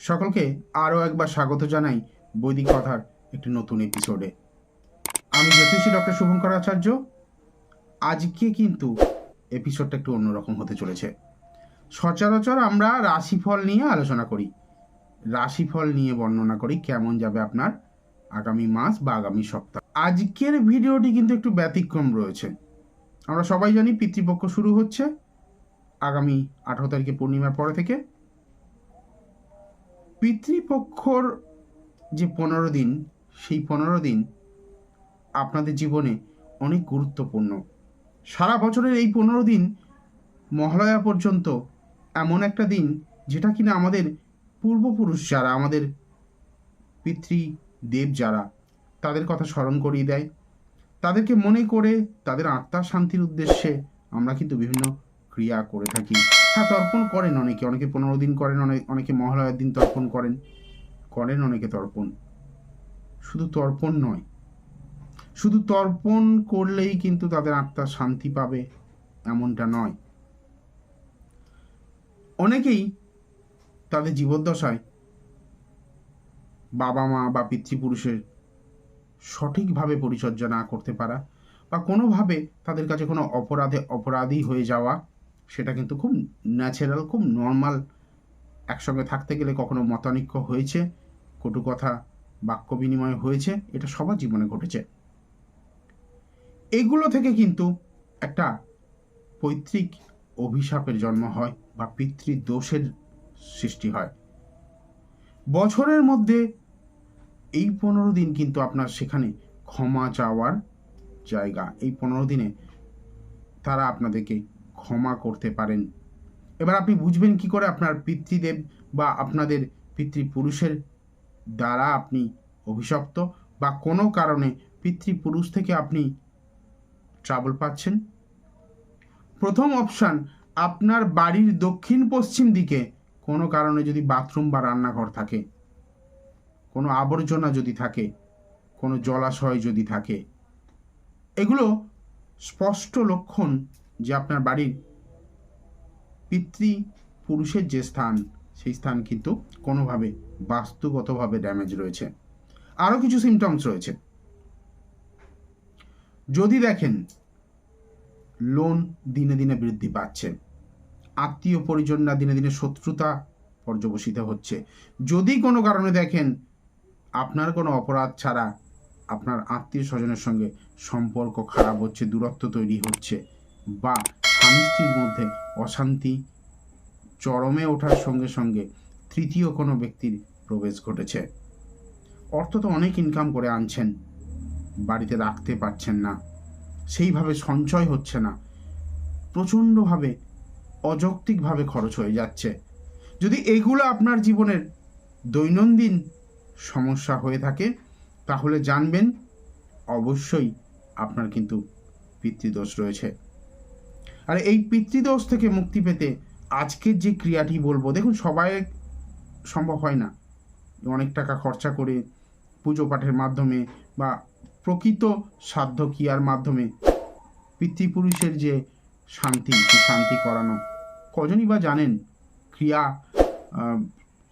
সকলকে আরও একবার স্বাগত জানাই বৈদিক কথার একটি নতুন এপিসোডে আমি জ্যোতিষী ডক্টর শুভঙ্কর আচার্য। আজকে কিন্তু এপিসোডটা একটু অন্যরকম হতে চলেছে। সচরাচর আমরা রাশিফল নিয়ে আলোচনা করি। রাশিফল নিয়ে বর্ণনা করি কেমন যাবে আপনার আগামী মাস বা আগামী সপ্তাহ। আজকের ভিডিওটি কিন্তু একটু ব্যতিক্রম রয়েছে। আমরা সবাই জানি পিতৃপক্ষ শুরু হচ্ছে আগামী আঠারো তারিখে পূর্ণিমার পরে থেকে। পিতৃপক্ষর যে পনেরো দিন, সেই পনেরো দিন আপনাদের জীবনে অনেক গুরুত্বপূর্ণ। সারা বছরের এই পনেরো দিন মহালয়া পর্যন্ত এমন একটা দিন যেটা কিনা আমাদের পূর্বপুরুষ যারা, আমাদের পিতৃদেব যারা, তাদের কথা স্মরণ করিয়ে দেয়। তাদেরকে মনে করে তাদের আত্মার শান্তির উদ্দেশ্যে আমরা কিন্তু বিভিন্ন ক্রিয়া করে থাকি। হ্যাঁ তর্পণ করেন অনেকে। অনেকে পনেরো দিন করেন, অনেক অনেকে মহালয়ার দিন তর্পণ করেন। করেন অনেকে তর্পণ। শুধু তর্পণ নয়। শুধু তর্পণ করলেই কিন্তু তাদের আত্মা শান্তি পাবে, এমনটা নয়। অনেকেই তাদের জীবদ্দশায় বাবা মা বা পিতৃপুরুষের সঠিকভাবে পরিচর্যা না করতে পারা বা কোনোভাবে তাদের কাছে কোনো অপরাধে অপরাধী হয়ে যাওয়া সেটা কিন্তু খুব ন্যাচারাল খুব নর্মাল একসঙ্গে থাকতে গেলে কখনো মতানৈক্য হয়েছে, কটু কথা, বাক্য বিনিময় হয়েছে, এটা সবার জীবনে ঘটেছে। এগুলো থেকে কিন্তু একটা পৈতৃক অভিশাপের জন্ম হয় বা পিতৃদোষের সৃষ্টি হয়। বছরের মধ্যে এই পনেরো দিন কিন্তু আপনার সেখানে ক্ষমা চাওয়ার জায়গা। এই পনেরো দিনে তারা আপনাদেরকে ক্ষমা করতে পারেন। এবার আপনি বুঝবেন কি করে আপনার পিতৃদেব বা আপনাদের পিতৃপুরুষের দ্বারা আপনি অভিশপ্ত বা কোনো কারণে পিতৃপুরুষ থেকে আপনি ট্রাবল পাচ্ছেন। প্রথম অপশান, আপনার বাড়ির দক্ষিণ পশ্চিম দিকে কোনো কারণে যদি বাথরুম বা রান্নাঘর থাকে, কোনো আবর্জনা যদি থাকে, কোনো জলাশয় যদি থাকে, এগুলো স্পষ্ট লক্ষণ যে আপনার বাড়ির পিতৃ পুরুষের যে স্থান, সেই স্থান কিন্তু কোনোভাবে বাস্তুগতভাবে ড্যামেজ রয়েছে। আরও কিছু সিমটমস রয়েছে। যদি দেখেন লোন দিনে দিনে বৃদ্ধি পাচ্ছে। আত্মীয় পরিজনরা দিনে দিনে শত্রুতা পর্যবসিত হচ্ছে। যদি কোনো কারণে দেখেন, আপনার কোনো অপরাধ ছাড়া আপনার আত্মীয় স্বজনের সঙ্গে সম্পর্ক খারাপ হচ্ছে, দূরত্ব তৈরি হচ্ছে বা স্বামী স্ত্রীর মধ্যে অশান্তি চরমে ওঠার সঙ্গে সঙ্গে তৃতীয় কোনো ব্যক্তির প্রবেশ ঘটেছে। অর্থ তো অনেক ইনকাম করে আনছেন, বাড়িতে রাখতে পারছেন না, সেইভাবে সঞ্চয় হচ্ছে না, প্রচণ্ডভাবে, অযৌক্তিকভাবে খরচ হয়ে যাচ্ছে। যদি এগুলো আপনার জীবনের দৈনন্দিন সমস্যা হয়ে থাকে, তাহলে জানবেন, অবশ্যই আপনার কিন্তু পিতৃদোষ রয়েছে। আর এই পিতৃদোষ থেকে মুক্তি পেতে আজকের যে ক্রিয়াটি বলব, দেখুন সবাই সম্ভব হয় না। অনেক টাকা খরচা করে পুজো পাঠের মাধ্যমে বা প্রকৃত সাধ্য ক্রিয়ার মাধ্যমে পিতৃপুরুষের যে শান্তি শান্তি করানো। কজনই বা জানেন, ক্রিয়া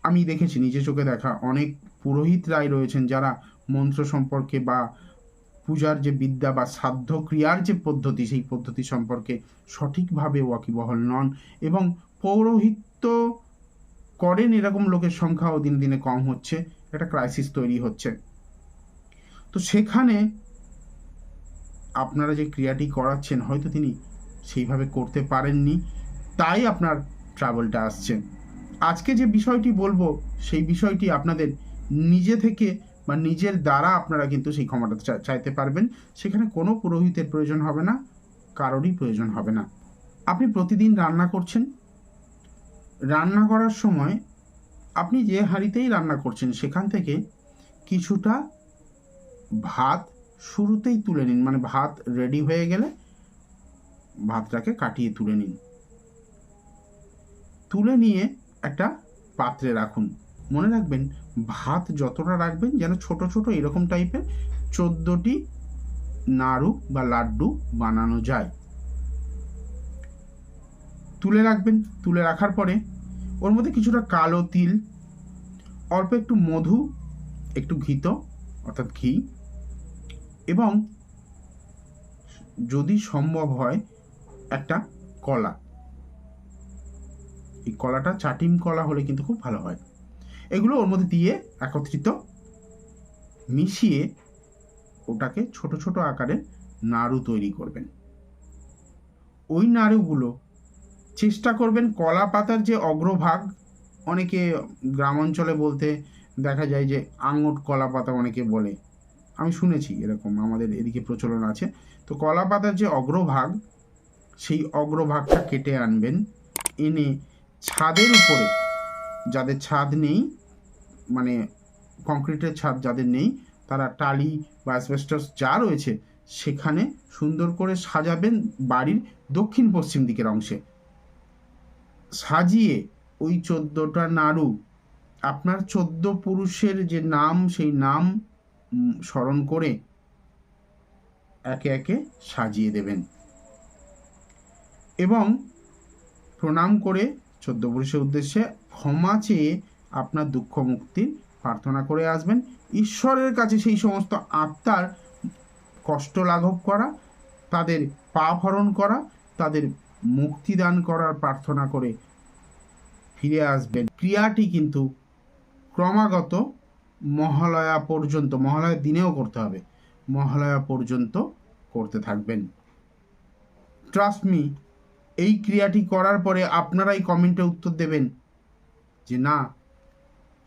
আমি দেখেছি, নিজে চোখে দেখা অনেক পুরোহিতরাই রয়েছেন যারা মন্ত্র সম্পর্কে বা পূজার যে বিদ্যা বা সাধ্য ক্রিয়ার যে পদ্ধতি, সেই পদ্ধতি সম্পর্কে সঠিকভাবে ওয়াকিবহল নন এবং পৌরোহিত্য করেন এরকম লোকের সংখ্যাও দিনে দিনে কম হচ্ছে, একটা ক্রাইসিস তৈরি হচ্ছে। তো সেখানে আপনারা যে ক্রিয়াটি করাচ্ছেন, হয়তো তিনি সেইভাবে করতে পারেননি, তাই আপনার ট্রাভেলটা আসছে। আজকে যে বিষয়টি বলব, সেই বিষয়টি আপনাদের নিজে থেকে বা নিজের দ্বারা আপনারা কিন্তু সেই ক্ষমাটা চাইতে পারবেন। সেখানে কোনো পুরোহিতের প্রয়োজন হবে না, কারোরই প্রয়োজন হবে না। আপনি প্রতিদিন রান্না করছেন। রান্না করার সময় আপনি যে হাঁড়িতেই রান্না করছেন, সেখান থেকে কিছুটা ভাত শুরুতেই তুলে নিন। মানে ভাত রেডি হয়ে গেলে ভাতটাকে কাটিয়ে তুলে নিন। তুলে নিয়ে একটা পাত্রে রাখুন। মনে রাখবেন, ভাত যতটা রাখবেন যেন ছোট ছোট এরকম টাইপের চোদ্দোটি নাড়ু বা লাড্ডু বানানো যায়। তুলে রাখবেন, তুলে রাখার পরে ওর মধ্যে কিছুটা কালো তিল, অল্প একটু মধু, একটু ঘিত, অর্থাৎ ঘি, এবং যদি সম্ভব হয় একটা কলা। এই কলাটা চাটিম কলা হলে কিন্তু খুব ভালো হয়। এগুলো ওর মধ্যে দিয়ে একত্রিত মিশিয়ে ওটাকে ছোট ছোট আকারে নাড়ু তৈরি করবেন। ওই নাড়ুগুলো চেষ্টা করবেন কলা পাতার যে অগ্রভাগ, অনেকে গ্রাম অঞ্চলে বলতে দেখা যায় যে আঙট কলা পাতা অনেকে বলে। আমি শুনেছি এরকম, আমাদের এদিকে প্রচলন আছে। তো কলা পাতার যে অগ্রভাগ, সেই অগ্রভাগটা কেটে আনবেন, এনে ছাদের উপরে, যাদের ছাদ নেই মানে কংক্রিটের ছাদ যাদের নেই, তারা টালি বা অ্যাসবেস্টাস যা রয়েছে সেখানে সুন্দর করে সাজাবেন বাড়ির দক্ষিণ পশ্চিম দিকের অংশে। সাজিয়ে ওই চোদ্দোটা নাড়ু, আপনার চোদ্দ পুরুষের যে নাম, সেই নাম স্মরণ করে একে একে সাজিয়ে দেবেন। এবং প্রণাম করে চোদ্দ পুরুষের উদ্দেশ্যে ক্ষমা চেয়ে আপনার দুঃখ মুক্তির প্রার্থনা করে আসবেন। ঈশ্বরের কাছে সেই সমস্ত আত্মার কষ্ট লাঘব করা, তাদের পাপ হরণ করা, তাদের মুক্তিদান করার প্রার্থনা করে ফিরে আসবেন। ক্রিয়াটি কিন্তু ক্রমাগত মহালয়া পর্যন্ত মহালয়ার দিনেও করতে হবে। মহালয়া পর্যন্ত করতে থাকবেন। ট্রাস্ট মি এই ক্রিয়াটি করার পরে আপনারাই কমেন্টে উত্তর দেবেন যে না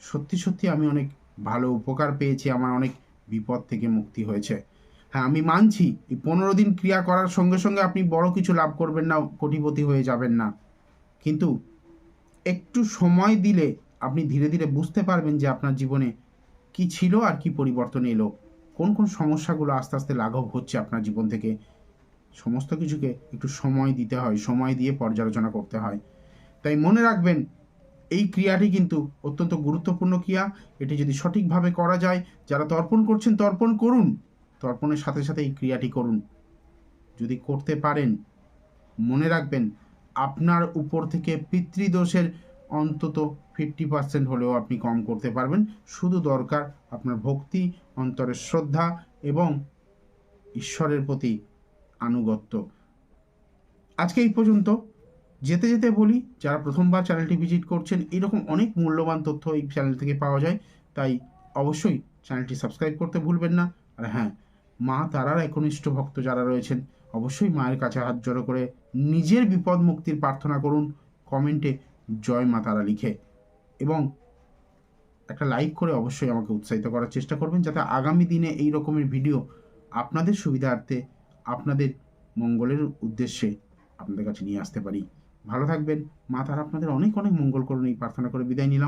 সত্যি সত্যি আমি অনেক ভালো উপকার পেয়েছি, আমার অনেক বিপদ থেকে মুক্তি হয়েছে। হ্যাঁ আমি মানছি, এই পনেরো দিন ক্রিয়া করার সঙ্গে সঙ্গে আপনি বড় কিছু লাভ করবেন না, কোটিপতি হয়ে যাবেন না। কিন্তু একটু সময় দিলে আপনি ধীরে ধীরে বুঝতে পারবেন যে আপনার জীবনে কি ছিল আর কি পরিবর্তন এলো। কোন কোন সমস্যাগুলো আস্তে আস্তে লাঘব হচ্ছে আপনার জীবন থেকে। সমস্ত কিছুকে একটু সময় দিতে হয়, সময় দিয়ে পর্যালোচনা করতে হয়। তাই মনে রাখবেন এই ক্রিয়াটি কিন্তু অত্যন্ত গুরুত্বপূর্ণ ক্রিয়া। এটি যদি সঠিকভাবে করা যায়, যারা তর্পণ করছেন তর্পণ করুন। তর্পণের সাথে সাথে এই ক্রিয়াটি করুন। যদি করতে পারেন, মনে রাখবেন, আপনার উপর থেকে পিতৃদোষের অন্তত ফিফটি পার্সেন্ট হলেও আপনি কম করতে পারবেন। শুধু দরকার আপনার ভক্তি, অন্তরের শ্রদ্ধা এবং ঈশ্বরের প্রতি আনুগত্য। আজকে এই পর্যন্ত। যেতে যেতে বলি, যারা প্রথমবার চ্যানেলটি ভিজিট করছেন, এরকম অনেক মূল্যবান তথ্য এই চ্যানেল থেকে পাওয়া যায়। তাই অবশ্যই চ্যানেলটি সাবস্ক্রাইব করতে ভুলবেন না। আর হ্যাঁ মা তারার একনিষ্ঠ ভক্ত যারা রয়েছেন, অবশ্যই মায়ের কাছে হাত জড়ো করে নিজের বিপদ মুক্তির প্রার্থনা করুন। কমেন্টে জয় মা তারা লিখে। এবং একটা লাইক করে অবশ্যই আমাকে উৎসাহিত করার চেষ্টা করবেন, যাতে আগামী দিনে এই রকমের ভিডিও আপনাদের সুবিধার্থে, আপনাদের মঙ্গলের উদ্দেশ্যে আপনাদের কাছে নিয়ে আসতে পারি। ভালো থাকবেন। মা তারা আপনাদের অনেক অনেক মঙ্গল করুন এই প্রার্থনা করে বিদায় নিলাম।